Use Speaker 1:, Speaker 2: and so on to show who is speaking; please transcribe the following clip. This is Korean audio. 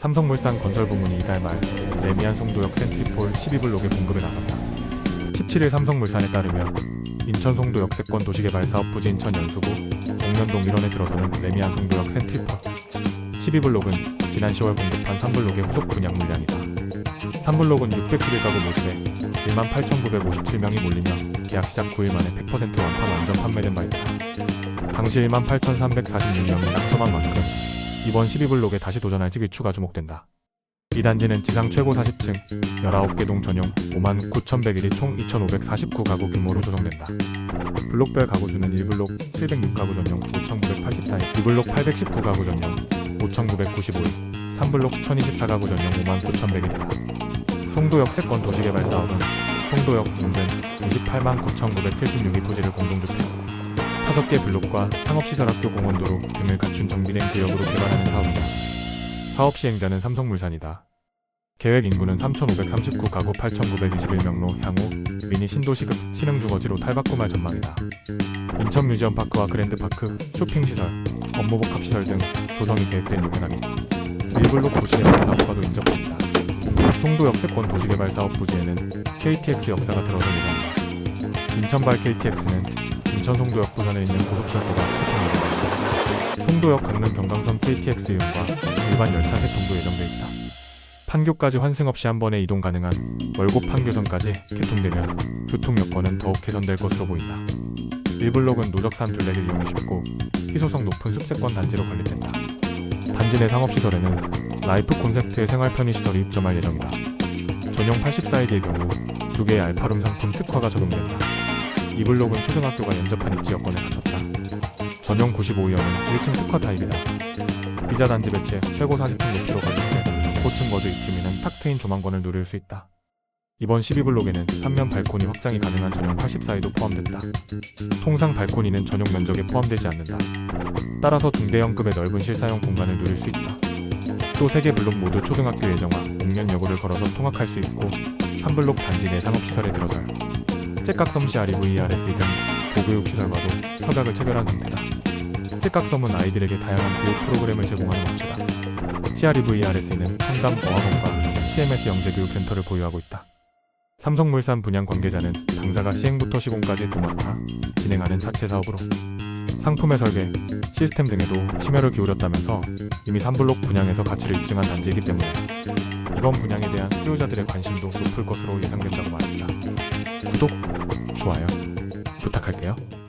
Speaker 1: 삼성물산 건설 부문이 이달 말 레미안 송도역 센트리폴 12블록에 공급에 나섰다. 17일 삼성물산에 따르면 인천 송도 역 세권 도시개발 사업 부지 인천 연수구 옥년동 1원에 들어서는 레미안 송도역 센트리폴 12블록은 지난 10월 공급한 3블록의 후속 분양 물량이다. 3블록은 611가구 모집에 18,957명이 몰리며 계약 시작 9일 만에 100% 완판 완전 판매된 바 있다. 당시 18,346명이 낙점한 만큼 이번 12블록에 다시 도전할 집이 추가 주목된다. 이 단지는 지상 최고 40층 19개 동 전용 5만 9,101이 총 2,549가구 규모로 조성된다. 블록별 가구 수는 1블록 706가구 전용 5,984인, 2블록 819가구 전용 5,995인, 3블록 1,024가구 전용 5만 9,101이다. 송도역 세권 도시개발 사업은 송도역 인근 28만 9,976의 토지를 공동주택 5개 블록과 상업시설학교 공원도로 등을 갖춘 정비된 구역으로 개발하는 사업이다. 사업 시행자는 삼성물산이다. 계획 인구는 3,539가구 8,921명로 향후 미니 신도시급 신흥주거지로 탈바꿈할 전망이다. 인천 뮤지엄 파크와 그랜드 파크, 쇼핑 시설, 업무복합 시설 등 조성이 계획된 요건하기 1블록 도시개발 사업과도 인접합니다. 송도 역세권 도시개발 사업 부지에는 KTX 역사가 예정이다. 인천발 KTX는 인천 송도역 부산에 있는 고속철도가 개통됩니다. 송도역 강릉 경강선 KTX 이용과 일반 열차 개통도 예정돼 있다. 판교까지 환승 없이 한 번에 이동 가능한 월곡 판교선까지 개통되면 교통 여건은 더욱 개선될 것으로 보인다. 1블록은 노적산 둘레길 이용이 쉽고 희소성 높은 숲세권 단지로 관리된다. 단지 내 상업시설에는 라이프 콘셉트의 생활 편의시설이 입점할 예정이다. 전용 84일의 경우 두 개의 알파룸 상품 특화가 적용된다. 이 블록은 초등학교가 연접한 입지 여건에 갖췄다. 전용 95위원은 1층 특화 타입이다. 비자 단지 배치에 최고 40층 높이로 가격돼 고층 거주 입주민은 탁 트인 조망권을 누릴 수 있다. 이번 12블록에는 3면 발코니 확장이 가능한 전용 84위도 포함된다. 통상 발코니는 전용 면적에 포함되지 않는다. 따라서 중대형급의 넓은 실사용 공간을 누릴 수 있다. 또 3개 블록 모두 초등학교 예정화, 옥년여고를 걸어서 통학할 수 있고 3블록 단지 내 상업시설에 들어설 째깍섬 CREVERS 등 고교육 시설과도 협약을 체결한 상태다. 째깍섬은 아이들에게 다양한 교육 프로그램을 제공하는 업체다. CREVERS는 상담 어학원과 CMS 영재교육 센터를 보유하고 있다. 삼성물산 분양 관계자는 당사가 시행부터 시공까지 도맡아 진행하는 자체 사업으로 상품의 설계, 시스템 등에도 심혈을 기울였다면서 이미 3블록 분양에서 가치를 입증한 단지이기 때문에 이번 분양에 대한 수요자들의 관심도 높을 것으로 예상된다고 말합니다. 구독, 좋아요 부탁할게요.